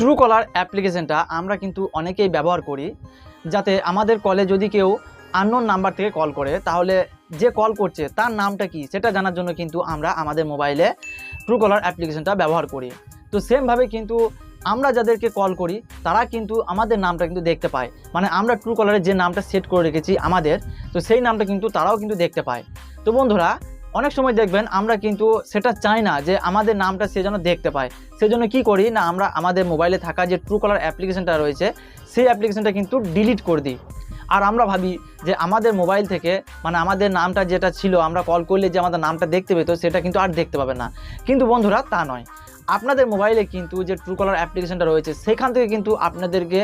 True কলার অ্যাপ্লিকেশনটা আমরা কিন্তু অনেকেই ব্যবহার করি, যাতে আমাদের কলে যদি কেউ আননোন নাম্বার থেকে কল করে, তাহলে যে কল করছে, তার নামটা কি, সেটা জানার জন্য কিন্তু আমরা আমাদের মোবাইলে ট্রু কলার অ্যাপ্লিকেশনটা ব্যবহার করি। তো সেমভাবে কিন্তু আমরা যাদেরকে কল করি, তারা কিন্তু আমাদের নামটা কিন্তু দেখতে পায়। মানে আমরা ট্রু কলারে যে নামটা সেট করে রেখেছি আমাদের, তো সেই নামটা কিন্তু তারাও কিন্তু দেখতে পায়। তো বন্ধুরা অনেক সময় দেখবেন আমরা কিন্তু সেটা চাই না যে আমাদের নামটা সে যেন দেখতে পায়। সেজন্য কি করি না, আমরা আমাদের মোবাইলে থাকা যে ট্রু কলার অ্যাপ্লিকেশনটা রয়েছে, সেই অ্যাপ্লিকেশনটা কিন্তু ডিলিট করে দিই। আর আমরা ভাবি যে আমাদের মোবাইল থেকে মানে আমাদের নামটা যেটা ছিল, আমরা কল করলে যে আমাদের নামটা দেখতে পেতো, সেটা কিন্তু আর দেখতে পাবে না। কিন্তু বন্ধুরা, তা নয়। আপনাদের মোবাইলে কিন্তু যে ট্রু কলার অ্যাপ্লিকেশনটা রয়েছে, সেখান থেকে কিন্তু আপনাদেরকে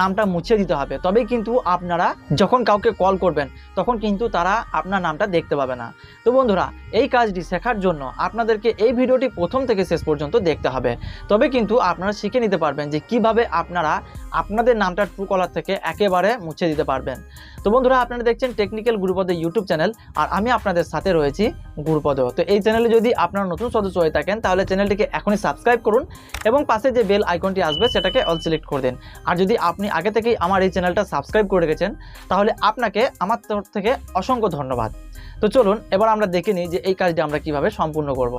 নামটা মুছে দিতে হবে। তবেই কিন্তু আপনারা যখন কাউকে কল করবেন, তখন কিন্তু তারা আপনার নামটা দেখতে পাবে না। তো বন্ধুরা, এই কাজটি শেখার জন্য আপনাদেরকে এই ভিডিওটি প্রথম থেকে শেষ পর্যন্ত দেখতে হবে। তবে কিন্তু আপনারা শিখে নিতে পারবেন যে কীভাবে আপনারা আপনাদের নামটা ট্রু কলার থেকে একেবারে মুছে দিতে পারবেন। তো বন্ধুরা, আপনারা দেখছেন টেকনিক্যাল গুরুপদ ইউটিউব চ্যানেল আর আমি আপনাদের সাথে রয়েছি গুরুপদ তো এই চ্যানেলে যদি আপনারা নতুন সদস্য হয়ে থাকেন, তাহলে চ্যানেলটিকে এখনই সাবস্ক্রাইব করুন এবং পাশে যে বেল আইকনটি আসবে, সেটাকে অল সিলেক্ট করে দিন। আর যদি আপনি আগে থেকেই আমার এই চ্যানেলটা সাবস্ক্রাইব করে রেখেছেন, তাহলে আপনাকে আমার তরফ থেকে অসংখ্য ধন্যবাদ। তো চলুন, এবার আমরা দেখে নিই যে এই কাজটি আমরা কীভাবে সম্পূর্ণ করব।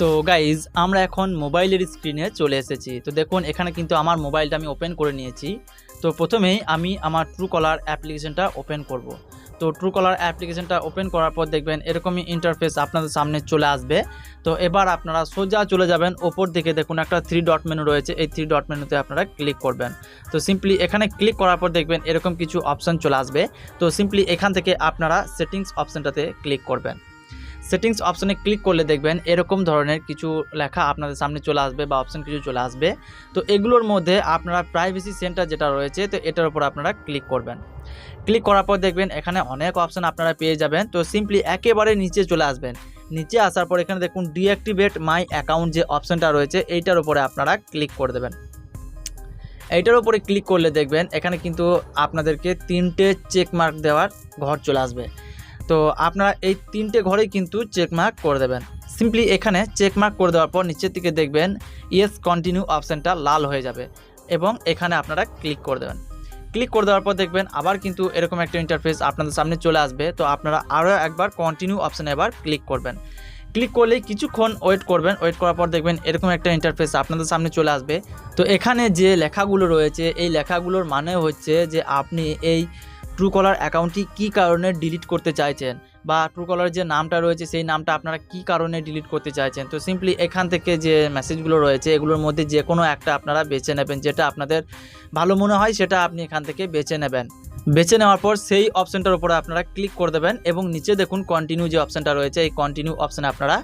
তো গাইজ আমরা এখন মোবাইলের স্ক্রিনে চলে এসেছি। তো দেখুন, এখানে কিন্তু আমার মোবাইলটা আমি ওপেন করে নিয়েছি। তো প্রথমেই আমি আমার ট্রু কলার অ্যাপ্লিকেশনটা ওপেন করব। তো ট্রুকলার অ্যাপ্লিকেশনটা ওপেন করার পর দেখবেন এরকমই ইন্টারফেস আপনাদের সামনে চলে আসবে। তো এবার আপনারা সোজা চলে যাবেন, ওপর দিকে দেখুন একটা থ্রি ডট মেনু রয়েছে, এই থ্রি ডট মেনুতে আপনারা ক্লিক করবেন। তো সিম্পলি এখানে ক্লিক করার পর দেখবেন এরকম কিছু অপশান চলে আসবে। তো সিম্পলি এখান থেকে আপনারা সেটিংস অপশানটাতে ক্লিক করবেন। সেটিংস অপশানে ক্লিক করলে দেখবেন এরকম ধরনের কিছু লেখা আপনাদের সামনে চলে আসবে বা অপশান কিছু চলে আসবে। তো এগুলোর মধ্যে আপনারা প্রাইভেসি সেন্টার যেটা রয়েছে, তো এটার উপর আপনারা ক্লিক করবেন। ক্লিক করার পর দেখবেন এখানে অনেক অপশান আপনারা পেয়ে যাবেন। তো সিম্পলি একেবারে নিচে চলে আসবেন। নিচে আসার পর এখানে দেখুন ডিঅ্যাক্টিভেট মাই অ্যাকাউন্ট যে অপশানটা রয়েছে, এইটার উপরে আপনারা ক্লিক করে দেবেন। এইটার উপরে ক্লিক করলে দেখবেন এখানে কিন্তু আপনাদেরকে তিনটে চেক মার্ক দেওয়ার ঘর চলে আসবে। তো আপনারা এই তিনটে ঘরেই কিন্তু চেক মার্ক করে দেবেন। সিম্পলি এখানে চেক মার্ক করে দেওয়ার পর নিচের দিকে দেখবেন ইয়েস কন্টিনিউ অপশানটা লাল হয়ে যাবে এবং এখানে আপনারা ক্লিক করে দেবেন। ক্লিক করে দেওয়ার পর দেখবেন আবার কিন্তু এরকম একটা ইন্টারফেস আপনাদের সামনে চলে আসবে, তো আপনারা আরও একবার কন্টিনিউ অপশানে এবার ক্লিক করবেন। ক্লিক করলেই কিছুক্ষণ ওয়েট করবেন ওয়েট করার পর দেখবেন এরকম একটা ইন্টারফেস আপনাদের সামনে চলে আসবে। তো এখানে যে লেখাগুলো রয়েছে, এই লেখাগুলোর মানে হচ্ছে যে আপনি এই ট্রু কলার অ্যাকাউন্টটি কী কারণে ডিলিট করতে চাইছেন? বা ট্রু কলার যে নামটা রয়েছে, সেই নামটা আপনারা কী কারণে ডিলিট করতে চাইছেন? তো সিম্পলি এখান থেকে যে মেসেজগুলো রয়েছে, এগুলোর মধ্যে যে কোনো একটা আপনারা বেছে নেবেন, যেটা আপনাদের ভালো মনে হয়, সেটা আপনি এখান থেকে বেছে নেবেন। বেছে নেওয়ার পর সেই অপশানটার উপরে আপনারা ক্লিক করে দেবেন এবং নিচে দেখুন কন্টিনিউ যে অপশানটা রয়েছে, এই কন্টিনিউ অপশানে আপনারা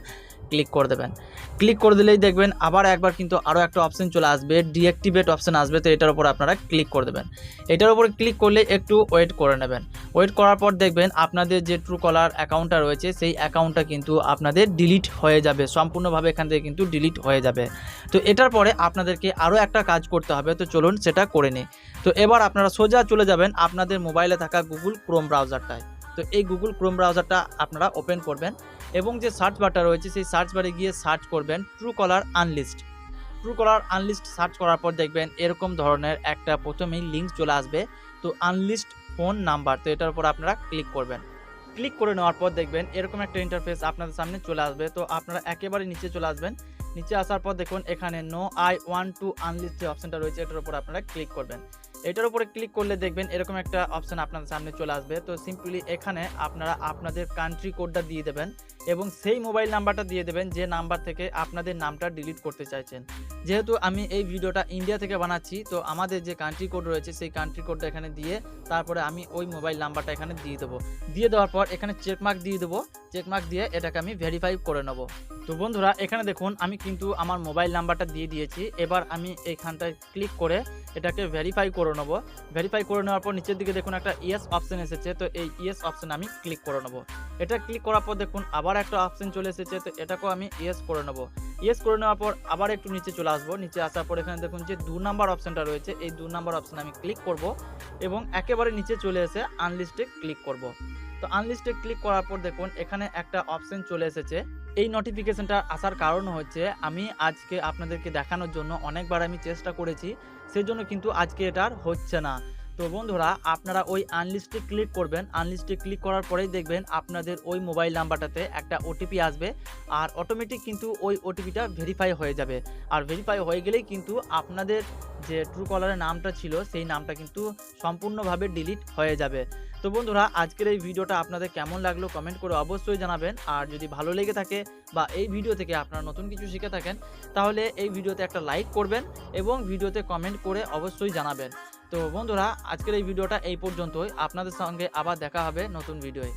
ক্লিক করে দেবেন। ক্লিক করে দিলেই দেখবেন আবার একবার কিন্তু আরও একটা অপশান চলে আসবে ডিঅ্যাক্টিভেট অপশান আসবে, তো এটার উপর আপনারা ক্লিক করে দেবেন। এটার উপরে ক্লিক করলে একটু ওয়েট করে নেবেন। ওয়েট করার পর দেখবেন আপনাদের যে ট্রু কলার অ্যাকাউন্টটা রয়েছে, সেই অ্যাকাউন্টটা কিন্তু আপনাদের ডিলিট হয়ে যাবে, সম্পূর্ণভাবে এখান থেকে কিন্তু ডিলিট হয়ে যাবে। তো এটার পরে আপনাদেরকে আরও একটা কাজ করতে হবে, তো চলুন সেটা করে নিই। তো এবার আপনারা সোজা চলে যাবেন আপনাদের মোবাইলে থাকা গুগল ক্রোম ব্রাউজারটায় তো এই গুগল ক্রোম ব্রাউজারটা আপনারা ওপেন করবেন। এবং যে সার্চ বারটা রয়েছে, সেই সার্চ বারে গিয়ে সার্চ করবেন true caller unlist true caller unlist search করার পর দেখবেন এরকম ধরনের একটা প্রথমেই লিঙ্ক চলে আসবে। তো আনলিস্ট ফোন নাম্বার তো এটার উপর আপনারা ক্লিক করবেন। ক্লিক করে নেওয়ার পর দেখবেন এরকম একটা ইন্টারফেস আপনাদের সামনে চলে আসবে। তো আপনারা একেবারে নিচে চলে আসবেন। নিচে আসার পর দেখুন এখানে no I want to unlist যে অপশনটা রয়েছে, এটার উপর আপনারা ক্লিক করবেন। এটার উপরে ক্লিক করলে দেখবেন এরকম একটা অপশন আপনাদের সামনে চলে আসবে। তো সিম্পলি এখানে আপনারা আপনাদের কান্ট্রি কোডটা দিয়ে দেবেন। এবং সেই মোবাইল নাম্বারটা দিয়ে দেবেন যে নাম্বার থেকে আপনাদের নামটা ডিলিট করতে চাইছেন। যেহেতু আমি এই ভিডিওটা ইন্ডিয়া থেকে বানাচ্ছি, তো আমাদের যে কান্ট্রি কোড রয়েছে সেই কান্ট্রি কোডটা এখানে দিয়ে তারপরে আমি ওই মোবাইল নাম্বারটা এখানে দিয়ে দেবো। দিয়ে দেওয়ার পর এখানে চেকমার্ক দিয়ে দেবো। চেকমার্ক দিয়ে এটাকে আমি ভেরিফাই করে নেব। তো বন্ধুরা, এখানে দেখুন, আমি কিন্তু আমার মোবাইল নাম্বারটা দিয়ে দিয়েছি। এবার আমি এইখানটায় ক্লিক করে এটাকে ভেরিফাই করে নেব। ভেরিফাই করে নেওয়ার পর নিচের দিকে দেখুন একটা ইয়েস অপশন এসেছে, তো এই ইয়েস অপশন আমি ক্লিক করে নেব। এটা ক্লিক করার পর দেখুন আবার একটা অপশন চলে এসেছে, তো এটাকেও আমি ইয়েস করে নেব। ইয়েস করে নেওয়ার পর আবার একটু নিচে চলে আসব। নিচে আসার পর এখানে দেখুন যে দু নাম্বার অপশনটা রয়েছে, এই দু নাম্বার অপশান আমি ক্লিক করব এবং একেবারে নিচে চলে এসে আনলিস্টে ক্লিক করব। তো আনলিস্টে ক্লিক করার পর দেখুন এখানে একটা অপশান চলে এসেছে। এই নোটিফিকেশনটা আসার কারণ হচ্ছে আমি আজকে আপনাদেরকে দেখানোর জন্য অনেকবার আমি চেষ্টা করেছি, সেজন্য কিন্তু আজকে এটা আর হচ্ছে না। তো বন্ধুরা, আপনারা ওই আনলিস্টে ক্লিক করবেন। আনলিস্টে ক্লিক করার পরেই দেখবেন আপনাদের ওই মোবাইল নাম্বারটাতে একটা ওটিপি আসবে আর অটোমেটিক কিন্তু ওই ওটিপিটা ভেরিফাই হয়ে যাবে। আর ভেরিফাই হয়ে গেলেই কিন্তু আপনাদের যে ট্রু কলারের নামটা ছিল, সেই নামটা কিন্তু সম্পূর্ণভাবে ডিলিট হয়ে যাবে। তো বন্ধুরা, আজকের এই ভিডিওটা আপনাদের কেমন লাগল কমেন্ট করে অবশ্যই জানাবেন। আর যদি ভালো লেগে থাকে বা এই ভিডিও থেকে আপনারা নতুন কিছু শিখে থাকেন, তাহলে এই ভিডিওতে একটা লাইক করবেন এবং ভিডিওতে কমেন্ট করে অবশ্যই জানাবেন। তো বন্ধুরা আজকের এই ভিডিওটা এই পর্যন্তই। আপনাদের সঙ্গে আবার দেখা হবে নতুন ভিডিওয়ে।